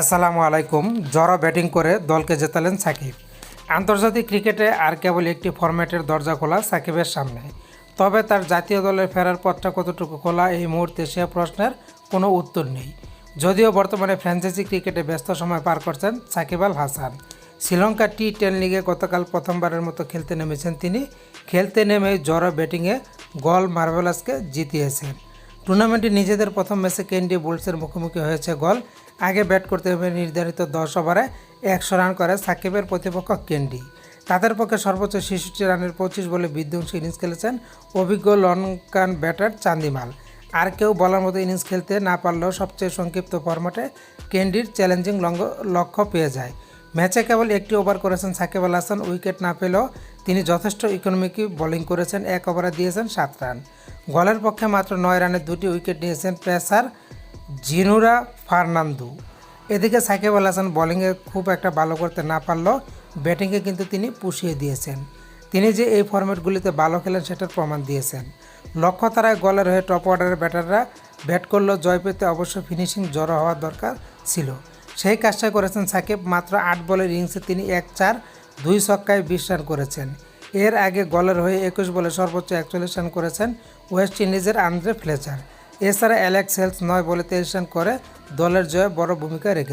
আসসালামু আলাইকুম। জড়ো ব্যাটিং করে দলকে জেতালেন সাকিব। আন্তর্জাতিক ক্রিকেটে আর কেবল একটি ফরম্যাটের দরজা খোলা সাকিবের সামনে। তবে তার জাতীয় দলের ফেরার পথটা কতটুকু খোলা, এই মুহূর্তে সে প্রশ্নের কোনো উত্তর নেই। যদিও বর্তমানে ফ্র্যাঞ্চাইজি ক্রিকেটে ব্যস্ত সময় পার করছেন সাকিব আল হাসান। শ্রীলঙ্কা টি টেন লিগে গতকাল প্রথমবারের মতো খেলতে নেমেছেন তিনি। খেলতে নেমে জড়ো ব্যাটিংয়ে গল মার্ভেলাসকে জিতিয়েছেন। টুর্নামেন্টে নিজেদের প্রথম ম্যাচে কেন্ডি বুলসের মুখোমুখি হয়েছে গল। আগে ব্যাট করতে হবে নির্ধারিত দশ ওভারে একশো রান করে সাকিবের প্রতিপক্ষ কেন্ডি তাদের পক্ষে সর্বোচ্চ ছেষট্টি রানের পঁচিশ বলে বিধ্বংসী ইনিংস খেলেছেন অভিজ্ঞ লঙ্কান ব্যাটার চান্দিমাল। আর কেউ বলার মতো ইনিংস খেলতে না পারলেও সবচেয়ে সংক্ষিপ্ত ফরম্যাটে কেন্ডির চ্যালেঞ্জিং লক্ষ্য পেয়ে যায়। ম্যাচে কেবল একটি ওভার করেছেন সাকিব আল হাসান, উইকেট না পেলেও তিনি যথেষ্ট ইকোনমিক বোলিং করেছেন, এক ওভারে দিয়েছেন সাত রান। গলের পক্ষে মাত্র নয় রানে দুটি উইকেট নিয়েছেন পেসার জিনুরা ফার্নান্দু। এদিকে সাকিব আল হাসান বোলিংয়ে খুব একটা ভালো করতে না পারলেও ব্যাটিংয়ে কিন্তু তিনি পুষিয়ে দিয়েছেন। তিনি যে এই ফরম্যাটগুলিতে ভালো খেলেন সেটার প্রমাণ দিয়েছেন। লক্ষ্য তারায় গলের হয়ে টপ অর্ডারের ব্যাটাররা ব্যাট করলেও জয় পেতে অবশ্য ফিনিশিং জড়ো হওয়ার দরকার ছিল। সেই কাজটা করেছেন সাকিব, মাত্র আট বলের ইনিংসে তিনি এক চার, দুই ছক্কায় বিশ রান করেছেন। এর আগে গলের হয়ে একুশ বলে সর্বোচ্চ একচল্লিশ রান করেছেন ওয়েস্ট ইন্ডিজের আন্দ্রে ফ্লেচার। এছাড়া অ্যালেক্স হেলস নয় বলে তেইশ রান করে দলের জয়ে বড় ভূমিকা রেখেছেন।